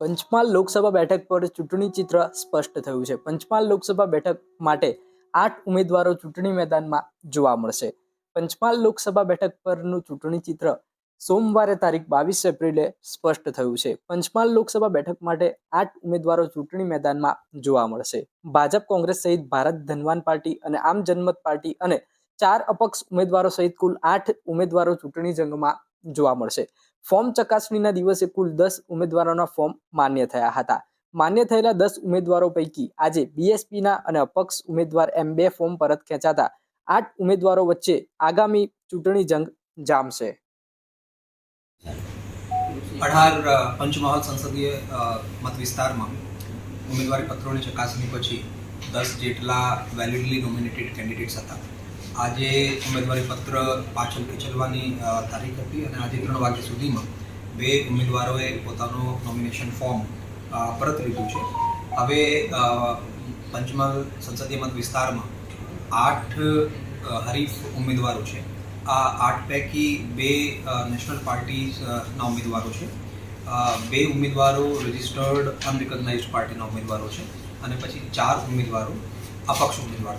પંચમહાલ લોકસભા બેઠક પર ચૂંટણી ચિત્ર સ્પષ્ટ થયું છે. પંચમહાલ લોકસભા બેઠક માટે આઠ ઉમેદવારો ચૂંટણી મેદાનમાં જોવા મળશે. પંચમહાલ લોકસભા બેઠક પરનું ચૂંટણી ચિત્ર સોમવારે તારીખ બાવીસ એપ્રિલે સ્પષ્ટ થયું છે. પંચમહાલ લોકસભા બેઠક માટે આઠ ઉમેદવારો ચૂંટણી મેદાનમાં જોવા મળશે. ભાજપ, કોંગ્રેસ સહિત ભારત ધનવાન પાર્ટી અને આમ જનમત પાર્ટી અને ચાર અપક્ષ ઉમેદવારો સહિત કુલ આઠ ઉમેદવારો ચૂંટણી જંગમાં જોવા મળશે. ફોર્મ ચકાસણીના દિવસે કુલ દસ ઉમેદવારોના ફોર્મ માન્ય થયા હતા. માન્ય થયેલા દસ ઉમેદવારો પૈકી આજે બીએસપીના અને અપક્ષ ઉમેદવાર એમ બે ફોર્મ પરત ખેંચાતા આઠ ઉમેદવારો વચ્ચે આગામી ચૂંટણી જંગ જામશે. અઢાર પંચમહાલ સંસદીય મત વિસ્તારમાં ઉમેદવારી પત્રોની ચકાસણી પછી દસ જેટલા વેલિડલી નોમિનેટેડ કેન્ડિડેટ્સ હતા. આજે ઉમેદવારી પત્ર પાછળ ખેંચવાની તારીખ હતી અને આજે ત્રણ વાગ્યા સુધીમાં બે ઉમેદવારોએ પોતાનું નોમિનેશન ફોર્મ પરત લીધું છે. હવે પંચમહાલ સંસદીય મત વિસ્તારમાં આઠ હરીફ ઉમેદવારો છે. આ આઠ પૈકી બે નેશનલ પાર્ટીના ઉમેદવારો છે. બે ઉમેદવારો રજિસ્ટર્ડ અનરિકગ્નાઇઝડ પાર્ટીના ઉમેદવારો છે. અને પછી ચાર ઉમેદવારો અપક્ષ ઉમેદવાર